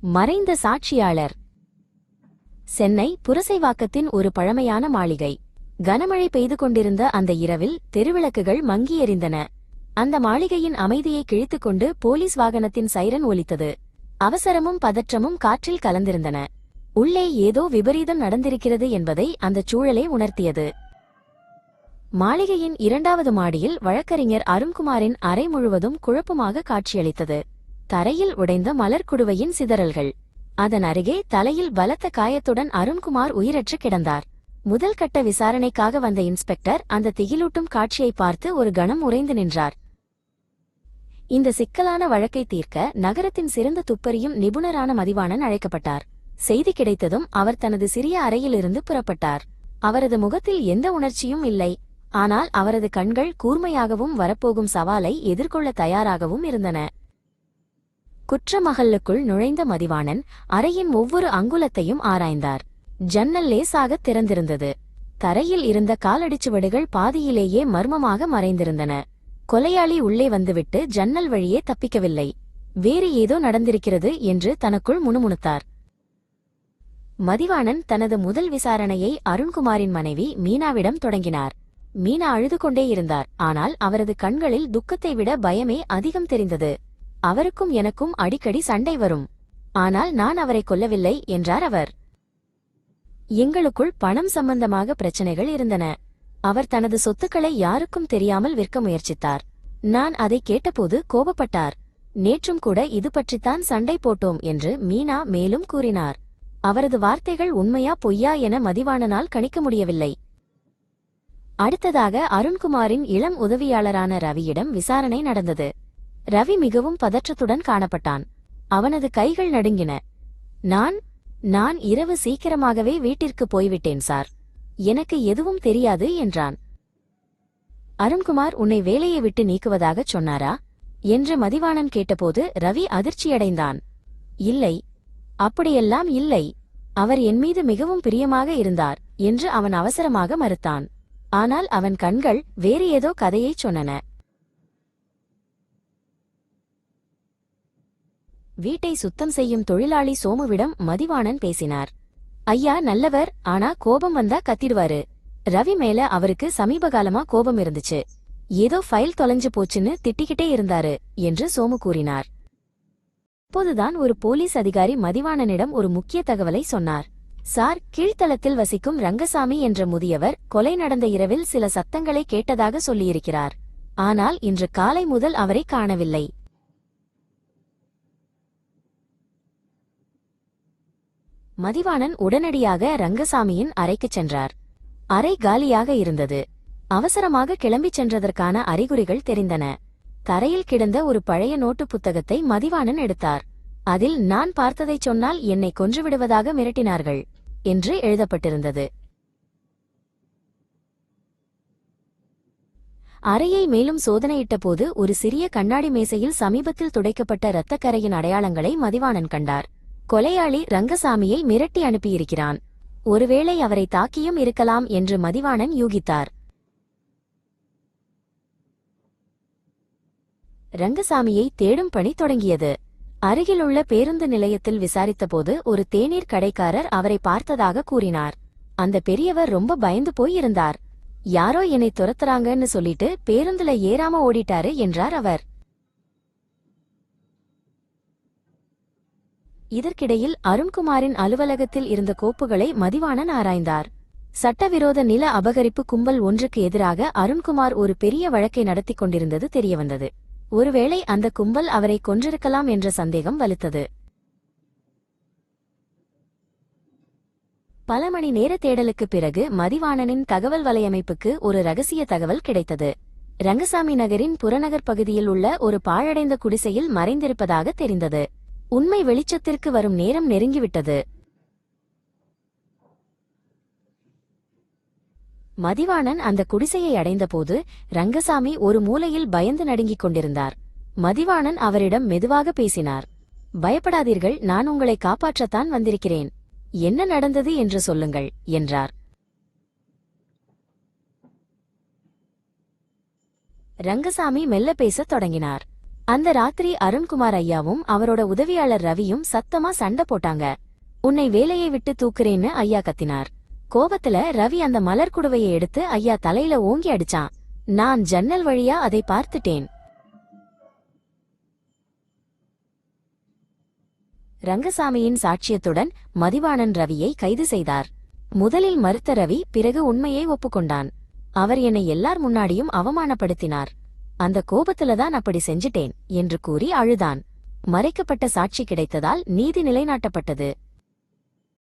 மறைந்த சாட்சியாளர். சென்னை புரசைவாக்கத்தின் ஒரு பழமையான மாளிகை. கனமழை பெய்து கொண்டிருந்த அந்த இரவில் தெருவிளக்குகள் மங்கி அந்த மாளிகையின் அமைதியை கிழித்துக்கொண்டு போலீஸ் வாகனத்தின் சைரன் ஒலித்தது. அவசரமும் பதற்றமும் காற்றில் கலந்திருந்தன. உள்ளே ஏதோ விபரீதம் நடந்திருக்கிறது என்பதை அந்தச் சூழலே உணர்த்தியது. மாளிகையின் இரண்டாவது மாடியில் வழக்கறிஞர் அருண்குமாரின் அறை முழுவதும் குழப்பமாக காட்சியளித்தது. தரையில் உடைந்த மலர்குடுவையின் சிதறல்கள். அதன் அருகே தலையில் பலத்த காயத்துடன் அருண்குமார் உயிரற்று கிடந்தார். முதல் கட்ட விசாரணைக்காக வந்த இன்ஸ்பெக்டர் அந்த திகிலூட்டும் காட்சியை பார்த்து ஒரு கணம் உறைந்து நின்றார். இந்த சிக்கலான வழக்கை தீர்க்க நகரத்தின் சிறந்த துப்பறியும் நிபுணரான மதிவாணன் அழைக்கப்பட்டார். செய்தி கிடைத்ததும் அவர் தனது சிறிய அறையிலிருந்து புறப்பட்டார். அவரது முகத்தில் எந்த உணர்ச்சியும் இல்லை. ஆனால் அவரது கண்கள் கூர்மையாகவும் வரப்போகும் சவாலை எதிர்கொள்ள தயாராகவும் இருந்தன. குற்றமகல்லுக்குள் நுழைந்த மதிவாணன் அறையின் ஒவ்வொரு அங்குலத்தையும் ஆராய்ந்தார். ஜன்னல் லேசாக திறந்திருந்தது. தரையில் இருந்த காலடிச்சுவடுகள் பாதியிலேயே மர்மமாக மறைந்திருந்தன. கொலையாளி உள்ளே வந்துவிட்டு ஜன்னல் வழியே தப்பிக்கவில்லை. வேறு ஏதோ நடந்திருக்கிறது என்று தனக்குள் முணுமுணுத்தார். மதிவாணன் தனது முதல் விசாரணையை அருண்குமாரின் மனைவி மீனாவிடம் தொடங்கினார். மீனா அழுது கொண்டே இருந்தார். ஆனால் அவரது கண்களில் துக்கத்தை விட பயமே அதிகம் தெரிந்தது. அவருக்கும் எனக்கும் அடிக்கடி சண்டை வரும். ஆனால் நான் அவரை கொல்லவில்லை என்றார் அவர். எங்களுக்குள் பணம் சம்பந்தமாக பிரச்சனைகள் இருந்தன. அவர் தனது சொத்துக்களை யாருக்கும் தெரியாமல் விற்க முயற்சித்தார். நான் அதை கேட்டபோது கோபப்பட்டார். நேற்றும் கூட இது பற்றித்தான் சண்டை போட்டோம் என்று மீனா மேலும் கூறினார். அவரது வார்த்தைகள் உண்மையா பொய்யா என மதிவாணனால் கணிக்க முடியவில்லை. அடுத்ததாக அருண்குமாரின் இளம் உதவியாளரான ரவியிடம் விசாரணை நடந்தது. ரவி மிகவும் பதற்றத்துடன் காணப்பட்டான். அவனது கைகள் நடுங்கின. நான் நான் இரவு சீக்கிரமாகவே வீட்டிற்கு போய்விட்டேன் சார். எனக்கு எதுவும் தெரியாது என்றான். அருண்குமார் உன்னை வேலையை விட்டு நீக்குவதாகச் சொன்னாரா? என்று மதிவாணன் கேட்டபோது ரவி அதிர்ச்சியடைந்தான். இல்லை அப்படியெல்லாம் இல்லை. அவர் என் மீது மிகவும் பிரியமாக இருந்தார் என்று அவன் அவசரமாக மறுத்தான். ஆனால் அவன் கண்கள் வேறு ஏதோ கதையைச் சொன்னன. வீட்டை சுத்தம் செய்யும் தொழிலாளி சோமுவிடம் மதிவாணன் பேசினார். ஐயா நல்லவர். ஆனா கோபம் வந்தா கத்திடுவாரு. ரவி மேல அவருக்கு சமீப காலமா கோபம் இருந்துச்சு. ஏதோ ஃபைல் தொலைஞ்சு போச்சுன்னு திட்டிக்கிட்டே இருந்தாரு என்று சோமு கூறினார். அப்போதுதான் ஒரு போலீஸ் அதிகாரி மதிவாணனிடம் ஒரு முக்கிய தகவலை சொன்னார். சார் கீழ்த்தளத்தில் வசிக்கும் ரங்கசாமி என்ற முதியவர் கொலை நடந்த இரவில் சில சத்தங்களை கேட்டதாக சொல்லியிருக்கிறார். ஆனால் இன்று காலை முதல் அவரை காணவில்லை. மதிவாணன் உடனடியாக ரங்கசாமியின் அறைக்குச் சென்றார். அறை காலியாக இருந்தது. அவசரமாக கிளம்பிச் சென்றதற்கான அறிகுறிகள் தெரிந்தன. தரையில் கிடந்த ஒரு பழைய நோட்டு புத்தகத்தை மதிவாணன் எடுத்தார். அதில் நான் பார்த்ததைச் சொன்னால் என்னை கொன்றுவிடுவதாக மிரட்டினார்கள் என்று எழுதப்பட்டிருந்தது. அறையை மேலும் சோதனையிட்டபோது ஒரு சிறிய கண்ணாடி மேசையில் சமீபத்தில் துடைக்கப்பட்ட இரத்தக்கரையின் அடையாளங்களை மதிவாணன் கண்டார். கொலையாளி ரங்கசாமியை மிரட்டி அனுப்பியிருக்கிறான். ஒருவேளை அவரை தாக்கியும் இருக்கலாம் என்று மதிவாணன் யூகித்தார். ரங்கசாமியை தேடும் பணி தொடங்கியது. அருகிலுள்ள பேருந்து நிலையத்தில் விசாரித்தபோது ஒரு தேநீர் கடைக்காரர் அவரை பார்த்ததாக கூறினார். அந்த பெரியவர் ரொம்ப பயந்து போய் இருந்தார். யாரோ என்னை துரத்துறாங்கன்னு சொல்லிட்டு பேருந்துல ஏறாம ஓடிட்டாரு என்றார் அவர். இதற்கிடையில் அருண்குமாரின் அலுவலகத்தில் இருந்த கோப்புகளை மதிவாணன் ஆராய்ந்தார். சட்டவிரோத நில அபகரிப்பு கும்பல் ஒன்றுக்கு எதிராக அருண்குமார் ஒரு பெரிய வழக்கை நடத்திக் கொண்டிருந்தது தெரியவந்தது. ஒருவேளை அந்த கும்பல் அவரை கொன்றிருக்கலாம் என்ற சந்தேகம் வலுத்தது. பல மணி நேர தேடலுக்குப் பிறகு மதிவாணனின் தகவல் வலையமைப்புக்கு ஒரு ரகசிய தகவல் கிடைத்தது. ரங்கசாமி நகரின் புறநகர் பகுதியில் உள்ள ஒரு பாழடைந்த குடிசையில் மறைந்திருப்பதாக தெரிந்தது. உண்மை வெளிச்சத்திற்கு வரும் நேரம் நெருங்கிவிட்டது. மதிவாணன் அந்த குடிசையை அடைந்தபோது ரங்கசாமி ஒரு மூலையில் பயந்து நடுங்கிக் கொண்டிருந்தார். மதிவாணன் அவரிடம் மெதுவாக பேசினார். பயப்படாதீர்கள் நான் உங்களை காப்பாற்றத்தான் வந்திருக்கிறேன். என்ன நடந்தது என்று சொல்லுங்கள் என்றார். ரங்கசாமி மெல்ல பேசத் தொடங்கினார். அந்த ராத்திரி அருண்குமார் ஐயாவும் அவரோட உதவியாளர் ரவியும் சத்தமா சண்டை போட்டாங்க. உன்னை வேலையை விட்டு தூக்குறேன்னு ஐயா கத்தினார். கோபத்துல ரவி அந்த மலர் குடுவையை எடுத்து ஐயா தலையில ஓங்கி அடிச்சான். நான் ஜன்னல் வழியா அதை பார்த்துட்டேன். ரங்கசாமியின் சாட்சியத்துடன் மதிவாணன் ரவியை கைது செய்தார். முதலில் மறுத்த ரவி பிறகு உண்மையை ஒப்புக்கொண்டான். அவர் என்னை எல்லார் முன்னாடியும் அவமானப்படுத்தினார். அந்த கோபத்துல தான் அப்படி செஞ்சிட்டேன் என்று கூறி அழுதான். மறைக்கப்பட்ட சாட்சி கிடைத்ததால் நீதி நிலைநாட்டப்பட்டது.